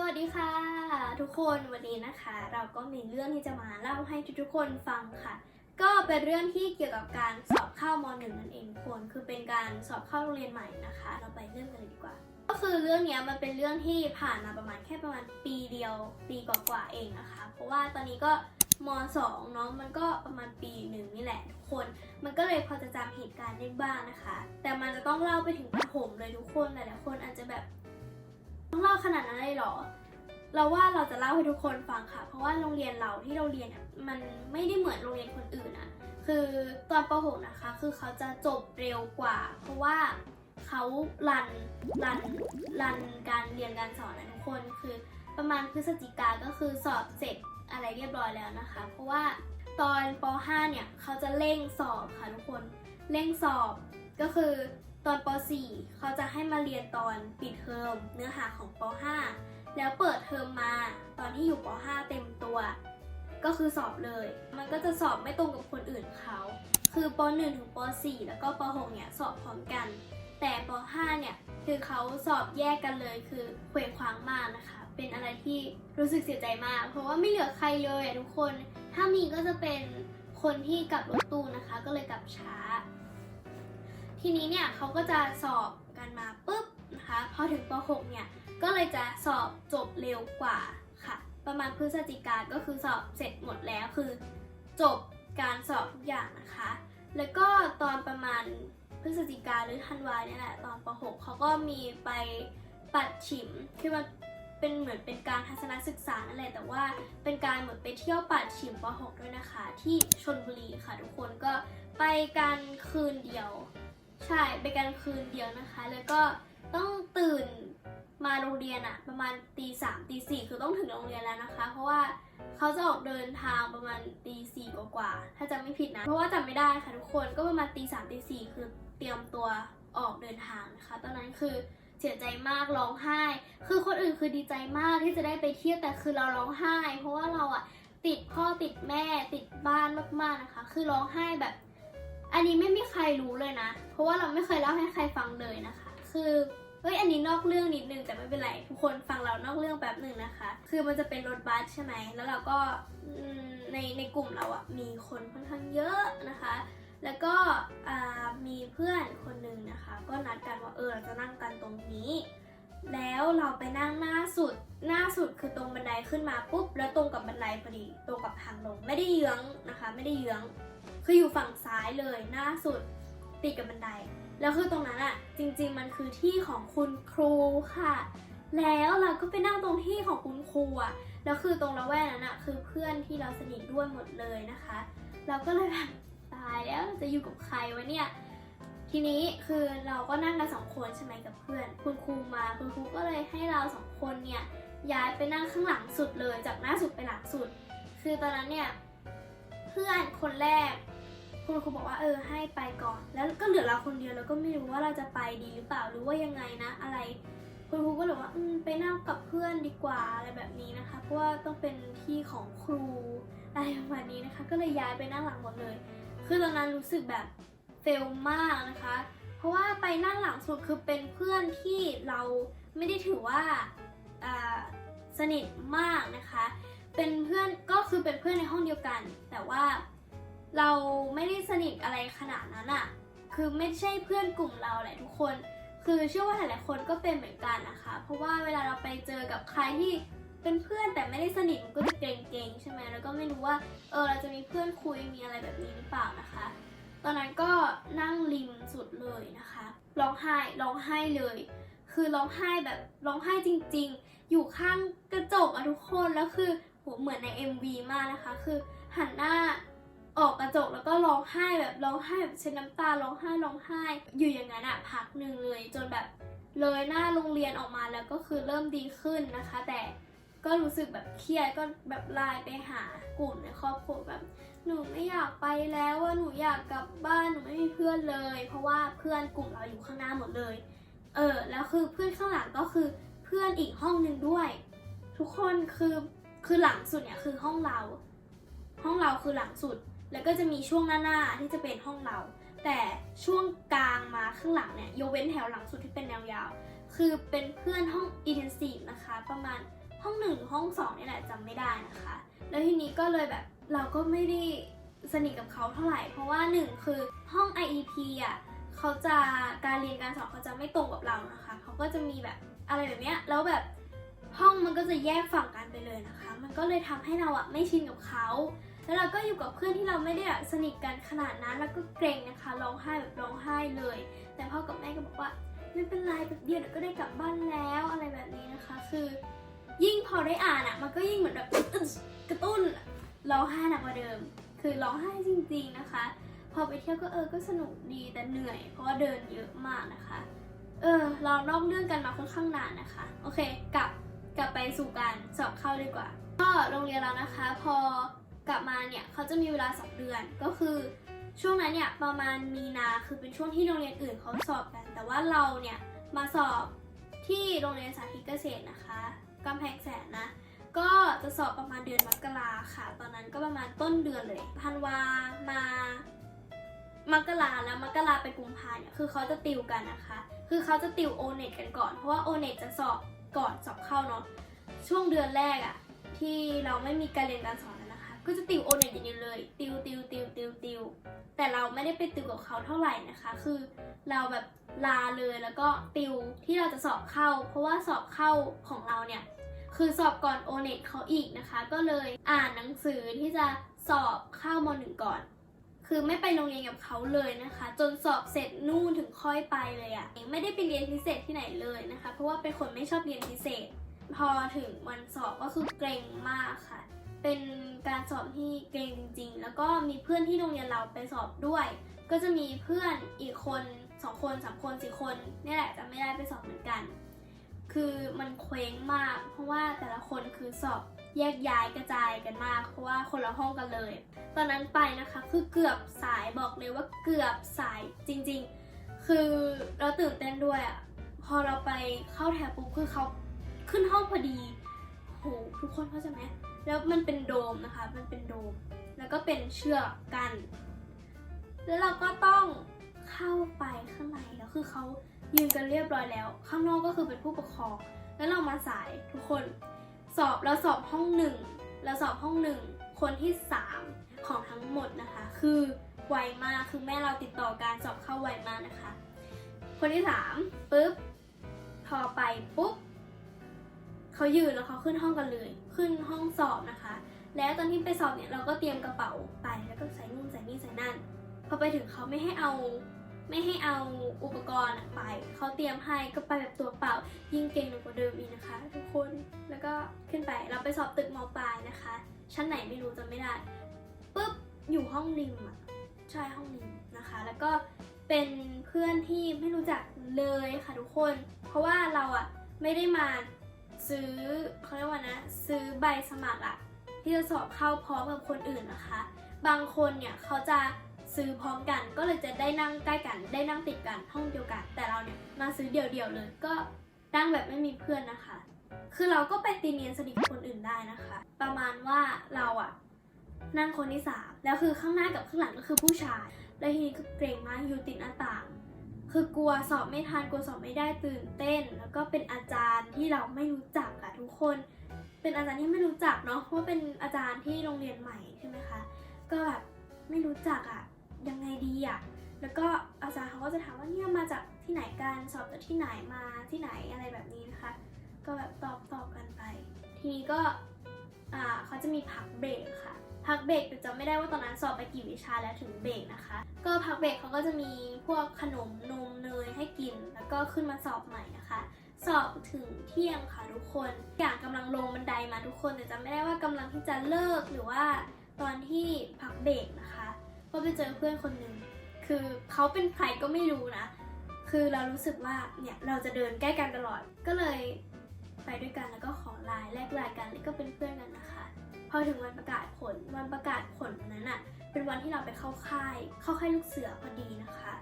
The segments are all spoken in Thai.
สวัสดีค่ะ ทุกคนวันนี้นะคะ เราก็มีเรื่องที่จะมาเล่าให้ทุกๆคนฟังค่ะ ก็เป็นเรื่องที่เกี่ยวกับการสอบเข้ามหนึ่งนั่นเองทุกคนคือเป็นการสอบเข้าโรงเรียนใหม่นะคะ เราไปเรื่องกันเลยดีกว่า ก็คือเรื่องนี้มันเป็นเรื่องที่ผ่านมาประมาณแค่ประมาณปีเดียว ปีกว่าๆเองนะคะ เพราะว่าตอนนี้ก็มสองเนาะมันก็ประมาณปีหนึ่งนี่แหละทุกคน มันก็เลยพอจะจำเหตุการณ์ได้บ้างนะคะ แต่มันจะต้องเล่าไปถึงประถมเลยทุกคนหลายๆคนอาจจะแบบ ต้องเล่าขนาดนั้นเลยเหรอ เราว่าเราจะเล่าให้ทุกคนฟังค่ะ เพราะว่าโรงเรียนเราที่เราเรียนมันไม่ได้เหมือนโรงเรียนคนอื่นอะคือตอนป .6 นะคะ คือเขาจะจบเร็วกว่า เพราะว่าเขารันรันรันการเรียนการสอนนะทุกคนคือประมาณพฤศจิกาก็คือสอบเสร็จอะไรเรียบร้อยแล้วนะคะ เพราะว่าตอนป .5 เนี่ยเขาจะเร่งสอบค่ะทุกคน เร่งสอบก็คือ ตอนป .4 เขาจะให้มาเรียนตอนปิดเทอมเนื้อหาของป .5 แล้วเปิดเทอมมาตอนที่อยู่ป .5 เต็มตัว ก็คือสอบเลย มันก็จะสอบไม่ตรงกับคนอื่นเขาคือป .1 ถึงป .4 แล้วก็ป .6 เนี่ยสอบพร้อมกัน แต่ป .5 เนี่ยคือเขาสอบแยกกันเลยคือเคว้งคว้างมากนะคะ เป็นอะไรที่รู้สึกเสียใจมาก เพราะว่าไม่เหลือใครเลยทุกคน ถ้ามีก็จะเป็นคนที่กลับรถตู้นะคะ ก็เลยกลับช้า ทีนี้เนี่ยเขาก็จะสอบกันมาปุ๊บนะคะพอถึงป .6 เนี่ยก็เลยจะสอบจบเร็วกว่าค่ะ ประมาณพฤศจิกาก็คือสอบเสร็จหมดแล้วคือจบการสอบทุกอย่างนะคะ แล้วก็ตอนประมาณพฤศจิกาหรือธันวาเนี่ยแหละตอนป .6 เขาก็มีไปปัดฉิมคือมันเป็นเหมือนเป็นการทัศนศึกษานั่นแหละแต่ว่าเป็นการเหมือนไปเที่ยวปัดฉิมป .6 ด้วยนะคะ ที่ชนบุรีค่ะทุกคนก็ไปกันคืนเดียว ใช่ไปกันคืนเดียวนะคะ แล้วก็ต้องตื่นมาโรงเรียนอะประมาณตีสามตีสี่คือต้องถึงโรงเรียนแล้วนะคะ เพราะว่าเขาจะออกเดินทางประมาณตีสี่กว่าๆถ้าจำไม่ผิดนะ เพราะว่าจำไม่ได้ค่ะทุกคนก็ประมาณตีสามตีสี่คือเตรียมตัวออกเดินทางนะคะ ตอนนั้นคือเสียใจมากร้องไห้ คือคนอื่นคือดีใจมากที่จะได้ไปเที่ยวแต่คือเราร้องไห้ เพราะว่าเราอะติดพ่อติดแม่ติดบ้านมากๆนะคะ คือร้องไห้แบบ อันนี้ไม่มีใครรู้เลยนะ เพราะว่าเราไม่เคยเล่าให้ใครฟังเลยนะคะ คือเฮ้ยอันนี้นอกเรื่องนิดนึงแต่ไม่เป็นไรทุกคนฟังเรานอกเรื่องแป๊บหนึ่งนะคะ คือมันจะเป็นรถบัสใช่ไหมแล้วเราก็ในในกลุ่มเราอะมีคนค่อนข้างเยอะนะคะ แล้วก็มีเพื่อนคนหนึ่งนะคะ ก็นัดกันว่าเออเราจะนั่งกันตรงนี้ แล้วเราไปนั่งหน้าสุดหน้าสุดคือตรงบันไดขึ้นมาปุ๊บแล้วตรงกับบันไดพอดีตรงกับทางลงไม่ได้เยื้องนะคะ ไม่ได้เยื้อง คืออยู่ฝั่งซ้ายเลยหน้าสุดติดกับบันได แล้วคือตรงนั้นอะจริง ๆ มันคือที่ของคุณครูค่ะ แล้วเราก็ไปนั่งตรงที่ของคุณครูอะแล้วคือตรงละแวกนั้นอะคือเพื่อนที่เราสนิทด้วยหมดเลยนะคะ เราก็เลยแบบตายแล้วจะอยู่กับใครวะเนี่ยทีนี้คือเราก็นั่งกันสองคนใช่ไหมกับเพื่อน คุณครูมาคุณครูก็เลยให้เราสองคนเนี่ยย้ายไปนั่งข้างหลังสุดเลยจากหน้าสุดไปหลังสุด คือตอนนั้นเนี่ยเพื่อนคนแรก คุณครูบอกว่าเออให้ไปก่อน แล้วก็เหลือเราคนเดียวแล้วก็ไม่รู้ว่าเราจะไปดีหรือเปล่าหรือว่ายังไงนะ อะไร คุณครูก็เลยว่าอืมไปนั่งกับเพื่อนดีกว่าอะไรแบบนี้นะคะเพราะว่าต้องเป็นที่ของครูอะไรประมาณนี้นะคะ ก็เลยย้ายไปนั่งหลังหมดเลย คือตอนนั้นรู้สึกแบบเฟลมากนะคะ เพราะว่าไปนั่งหลังสุดคือเป็นเพื่อนที่เราไม่ได้ถือว่าอ่าสนิทมากนะคะ เป็นเพื่อนก็คือเป็นเพื่อนในห้องเดียวกัน แต่ว่า เราไม่ได้สนิทอะไรขนาดนั้นอะคือไม่ใช่เพื่อนกลุ่มเราแหละทุกคน คือเชื่อว่าหลายๆคนก็เป็นเหมือนกันนะคะ เพราะว่าเวลาเราไปเจอกับใครที่เป็นเพื่อนแต่ไม่ได้สนิทมันก็จะเกรงๆใช่ไหมแล้วก็ไม่รู้ว่าเออเราจะมีเพื่อนคุยมีอะไรแบบนี้หรือเปล่านะคะ ตอนนั้นก็นั่งริมสุดเลยนะคะร้องไห้ร้องไห้เลย คือร้องไห้แบบร้องไห้จริง ๆ อยู่ข้างกระจกอะทุกคนแล้วคือโหเหมือนใน MV มากนะคะ คือหันหน้า ออกกระจกแล้วก็ร้องไห้แบบร้องไห้แบบเช็ดน้ำตาร้องไห้ร้องไห้ อยู่อย่างนั้นอะพักหนึ่งเลยจนแบบเลยหน้าโรงเรียนออกมาแล้วก็คือเริ่มดีขึ้นนะคะ แต่ก็รู้สึกแบบเครียดก็แบบไลน์ไปหากลุ่มในครอบครัวแบบ หนูไม่อยากไปแล้วว่าหนูอยากกลับบ้านหนูไม่มีเพื่อนเลย เพราะว่าเพื่อนกลุ่มเราอยู่ข้างหน้าหมดเลย เออแล้วคือเพื่อนข้างหลังก็คือเพื่อนอีกห้องหนึ่งด้วย ทุกคนคือคือหลังสุดเนี่ยคือห้องเรา ห้องเราคือหลังสุด แล้วก็จะมีช่วงหน้าๆที่จะเป็นห้องเรา แต่ช่วงกลางมาข้างหลังเนี่ยยกเว้นแถวหลังสุดที่เป็นแนวยาว คือเป็นเพื่อนห้อง intensive นะคะ ประมาณห้องหนึ่งห้องสองนี่แหละจำไม่ได้นะคะ แล้วทีนี้ก็เลยแบบเราก็ไม่ได้สนิทกับเขาเท่าไหร่ เพราะว่าหนึ่งคือห้อง IEP อะเขาจะการเรียนการสอนเขาจะไม่ตรงกับเรานะคะ เขาก็จะมีแบบอะไรแบบเนี้ยแล้วแบบห้องมันก็จะแยกฝั่งกันไปเลยนะคะ มันก็เลยทำให้เราอะไม่ชินกับเขา แล้วเราก็อยู่กับเพื่อนที่เราไม่ได้สนิทกันขนาดนั้น แล้วก็เกรงนะคะร้องไห้แบบร้องไห้เลย แต่พ่อกับแม่ก็บอกว่าไม่เป็นไรแบบเดียวก็ได้กลับบ้านแล้วอะไรแบบนี้นะคะ คือ ยิ่งพอได้อ่านอะ มันก็ยิ่งเหมือนแบบกระตุ้นร้องไห้หนักกว่าเดิม คือร้องไห้จริง ๆนะคะ พอไปเที่ยวก็เออก็สนุกดีแต่เหนื่อย เพราะว่าเดินเยอะมากนะคะ เออเรานอกเรื่องกันมาค่อนข้างนานนะคะ โอเคกลับกลับไปสู่การสอบเข้าดีกว่า ก็โรงเรียนเรานะคะ พอ กลับมาเนี่ยเขาจะมีเวลาสอบเดือน ก็คือช่วงนั้นเนี่ยประมาณมีนาคือเป็นช่วงที่โรงเรียนอื่นเขาสอบกัน แต่ว่าเราเนี่ยมาสอบที่โรงเรียนสาธิตเกษตรนะคะกำแพงแสนนะ ก็จะสอบประมาณเดือนมกราค่ะ ตอนนั้นก็ประมาณต้นเดือนเลยธันวา มามกราแล้วมกราไปกุมภาเนี่ยคือเขาจะติวกันนะคะ คือเขาจะติวโอเน็ตกันก่อน เพราะว่าโอเน็ตจะสอบก่อนสอบเข้าเนาะช่วงเดือนแรกอะที่เราไม่มีการเรียนการสอน แล้วนะคะก็จะติวโอเน็ตอย่างเดียวเลย ติวติวติวติวติวแต่เราไม่ได้ไปติวกับเขาเท่าไหร่นะคะ คือเราแบบลาเลยแล้วก็ติวที่เราจะสอบเข้า เพราะว่าสอบเข้าของเราเนี่ยคือสอบก่อนโอเน็ตเขาอีกนะคะ ก็เลยอ่านหนังสือที่จะสอบเข้ามหนึ่งก่อน คือไม่ไปโรงเรียนกับเขาเลยนะคะ จนสอบเสร็จนู่นถึงค่อยไปเลยอะ่ะไม่ได้ไปเรียนพิเศษที่ไหนเลยนะคะ เพราะว่าเป็นคนไม่ชอบเรียนพิเศษ พอถึงวันสอบก็คือเกรงมากค่ะ เป็นการสอบที่เกรงจริง ๆ แล้วก็มีเพื่อนที่โรงเรียนเราไปสอบด้วย ก็จะมีเพื่อนอีกคนสองคนสามคนสี่คนนี่แหละจะไม่ได้ไปสอบเหมือนกัน คือมันเคว้งมาก เพราะว่าแต่ละคนคือสอบแยกย้ายกระจายกันมาก เพราะว่าคนละห้องกันเลย ตอนนั้นไปนะคะคือเกือบสายบอกเลยว่าเกือบสายจริง ๆ คือเราตื่นเต้นด้วยอะพอเราไปเข้าแถวปุ๊บคือเขาขึ้นห้องพอดีโหทุกคนเข้าใจไหม แล้วมันเป็นโดมนะคะ มันเป็นโดม แล้วก็เป็นเชือกกัน แล้วเราก็ต้องเข้าไปข้างในแล้วคือเขายืนกันเรียบร้อยแล้ว ข้างนอกก็คือเป็นผู้ปกครอง แล้วเรามาสายทุกคน สอบเราสอบห้องหนึ่งเราสอบห้องหนึ่งคนที่สามของทั้งหมดนะคะ คือไวมากคือแม่เราติดต่อการสอบเข้าไวมากนะคะ คนที่สามปุ๊บพอไปปุ๊บเขายืนแล้วเขาขึ้นห้องกันเลย ขึ้นห้องสอบนะคะ แล้วตอนที่ไปสอบเนี่ยเราก็เตรียมกระเป๋าไปแล้วก็ใส่นู่นใส่นี่ใส่นั่นพอไปถึงเขาไม่ให้เอาไม่ให้เอาอุปกรณ์อะไป เขาเตรียมให้ก็ไปแบบตัวเปล่า ยิ่งเก่งหนักกว่าเดิมอีกนะคะ ทุกคนแล้วก็ขึ้นไปเราไปสอบตึกมปลายนะคะ ชั้นไหนไม่รู้จำไม่ได้ปุ๊บอยู่ห้องริมอะใช่ห้องริมนะคะ แล้วก็เป็นเพื่อนที่ไม่รู้จักเลยค่ะทุกคน เพราะว่าเราอะไม่ได้มา ซื้อเขาเรียกว่านะ ซื้อใบสมัครอะที่จะสอบเข้าพร้อมกับคนอื่นนะคะ บางคนเนี่ยเขาจะซื้อพร้อมกันก็เลยจะได้นั่งใกล้กัน ได้นั่งติดกันห้องเดียวกัน แต่เราเนี่ยมาซื้อเดี่ยวๆเลยก็นั่งแบบไม่มีเพื่อนนะคะ คือเราก็ไปตีเนียนสนิทกับคนอื่นได้นะคะ ประมาณว่าเราอะนั่งคนที่สามแล้วคือข้างหน้ากับข้างหลังก็คือผู้ชาย แล้วทีนี้ก็เกรงมากอยู่ติดหน้าต่าง คือกลัวสอบไม่ทันกลัวสอบไม่ได้ตื่นเต้น แล้วก็เป็นอาจารย์ที่เราไม่รู้จักอะทุกคน เป็นอาจารย์ที่ไม่รู้จักเนาะเพราะเป็นอาจารย์ที่โรงเรียนใหม่ใช่ไหมคะก็แบบไม่รู้จักอะยังไงดีอะแล้วก็อาจารย์เขาก็จะถามว่าเนี่ยมาจากที่ไหนกันสอบจากที่ไหนมาที่ไหนอะไรแบบนี้นะคะ ก็แบบตอบตอบกันไป ทีนี้ก็อ่าเขาจะมีพักเบรกค่ะ พักเบรกแต่จำไม่ได้ว่าตอนนั้นสอบไปกี่วิชาแล้วถึงเบรกนะคะ ก็พักเบรกเขาก็จะมีพวกขนมนมเนยให้กิน แล้วก็ขึ้นมาสอบใหม่นะคะ สอบถึงเที่ยงค่ะทุกคน อย่างกำลังลงบันไดมาทุกคน แต่จำไม่ได้ว่ากำลังที่จะเลิกหรือว่าตอนที่พักเบรกนะคะก็ไปเจอเพื่อนคนหนึ่งคือเขาเป็นใครก็ไม่รู้นะ คือเรารู้สึกว่าเนี่ยเราจะเดินใกล้กันตลอดก็เลยไปด้วยกันแล้วก็ขอไลน์แลกไลน์กันแล้วก็เป็นเพื่อนกันนะคะ พอถึงวันประกาศผลวันประกาศผลวันนั้นอะเป็นวันที่เราไปเข้าค่าย เข้าค่ายลูกเสือพอดีนะคะ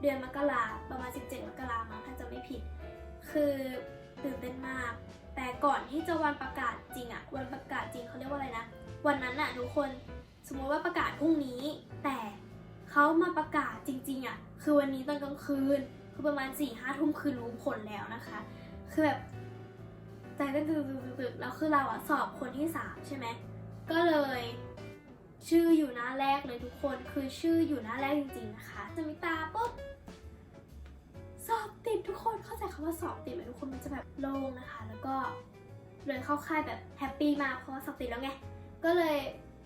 เดือนมกราประมาณ 17 มกรามั้งถ้าจะไม่ผิด คือตื่นเต้นมาก แต่ก่อนที่จะวันประกาศจริงอะวันประกาศจริงเขาเรียกว่าอะไรนะ วันนั้นอะทุกคนสมมติว่าประกาศพรุ่งนี้ แต่เขามาประกาศจริงๆอะคือวันนี้ตอนกลางคืนคือประมาณ4ี่ห้าทุ่มคือรู้ผลแล้วนะคะ คือแบบ ใจเต้นตึกตึกตึกตึกแล้วคือเราอะสอบคนที่สามใช่ไหมก็เลยชื่ออยู่หน้าแรกเลยทุกคนคือชื่ออยู่หน้าแรกจริงๆนะคะจะมีตาปุ๊บสอบติดทุกคนเข้าใจคำว่าสอบติดไหมทุกคนมันจะแบบโล่งนะคะ แล้วก็เลยเข้าค่ายแบบแฮปปี้มากเพราะว่าสอบติดแล้วไงก็เลย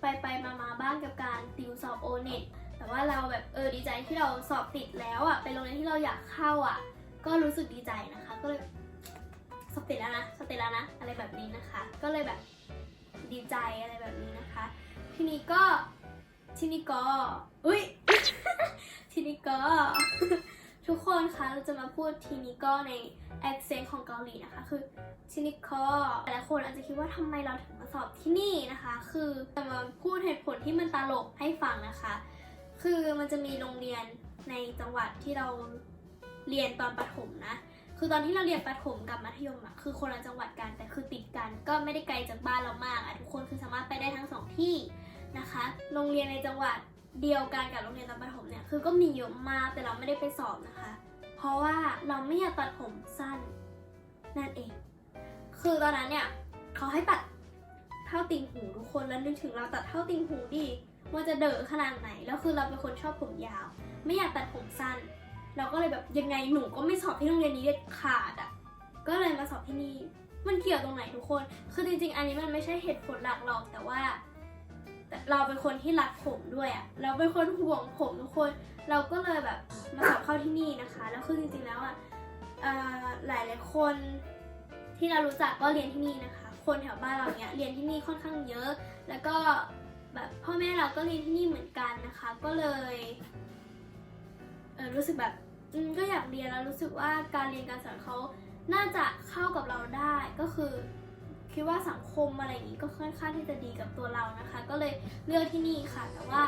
ไปไปมามาบ้างกับการติวสอบโอเน็ตแต่ว่าเราแบบเออดีใจที่เราสอบติดแล้วอะเป็นโรงเรียนที่เราอยากเข้าอะ ก็รู้สึกดีใจนะคะ ก็เลย สติแล้วนะสติแล้วนะอะไรแบบนี้นะคะ ก็เลยแบบดีใจอะไรแบบนี้นะคะ ทีนี้ก็ทีนี้ก็อุ้ยทีนี้ก็ทุกคนคะเราจะมาพูดทีนี้ก็ใน accent ของเกาหลีนะคะ คือทีนี้ก็หลายคนอาจจะคิดว่าทำไมเราถึงมาสอบที่นี่นะคะ คือจะมาพูดเหตุผลที่มันตลกให้ฟังนะคะ คือมันจะมีโรงเรียนในจังหวัดที่เราเรียนตอนประถมนะ คือตอนที่เราเรียนประถมกับมัธยมอะคือคนละจังหวัดกันแต่คือติดกัน ก็ไม่ได้ไกลจากบ้านเรามากอะทุกคนคือสามารถไปได้ทั้งสองที่นะคะ โรงเรียนในจังหวัดเดียวกันกับโรงเรียนตอนประถมเนี่ยคือก็มีเยอะมากแต่เราไม่ได้ไปสอบนะคะ เพราะว่าเราไม่อยากตัดผมสั้นนั่นเอง คือตอนนั้นเนี่ยเขาให้ตัดเท่าติ่งหูทุกคนแล้วนึกถึงเราตัดเท่าติ่งหูดิว่าจะเด๋อขนาดไหนแล้วคือเราเป็นคนชอบผมยาว ไม่อยากตัดผมสั้น เราก็เลยแบบยังไงหนูก็ไม่สอบที่โรงเรียนนี้เด็ดขาดอะก็เลยมาสอบที่นี่มันเกี่ยวตรงไหนทุกคน คือจริงๆ อันนี้มันไม่ใช่เหตุผลหลักหรอกแต่ว่าเราเป็นคนที่รักผมด้วยอะเราเป็นคนห่วงผมทุกคน เราก็เลยแบบมาสอบเข้าที่นี่นะคะ แล้วคือจริงๆแล้วอะเอ่อหลายหลายคนที่เรารู้จักก็เรียนที่นี่นะคะ คนแถวบ้านเราเนี้ยเรียนที่นี่ค่อนข้างเยอะ แล้วก็แบบพ่อแม่เราก็เรียนที่นี่เหมือนกันนะคะ ก็เลย รู้สึกแบบก็อยากเรียนแล้วรู้สึกว่าการเรียนการสอนเขาน่าจะเข้ากับเราได้ก็คือ คิดว่าสังคมอะไรอย่างนี้ก็ค่อนข้างที่จะดีกับตัวเรานะคะ ก็เลยเลือกที่นี่ค่ะ แต่ว่า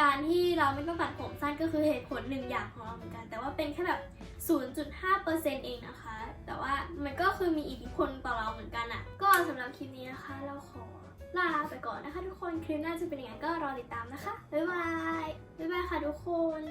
การที่เราไม่ต้องตัดผมสั้นก็คือเหตุผลหนึ่งอย่างของเราเหมือนกัน แต่ว่าเป็นแค่แบบ 0.5%เองนะคะ แต่ว่ามันก็คือมีอิทธิพลต่อเราเหมือนกันอะ่ะ ก็สำหรับคลิปนี้นะคะ เราขอลาไปก่อนนะคะ ทุกคนคลิปหน้าจะเป็นยังไงก็รอติดตามนะคะบ๊ายบายบ๊ายบายค่ะทุกคน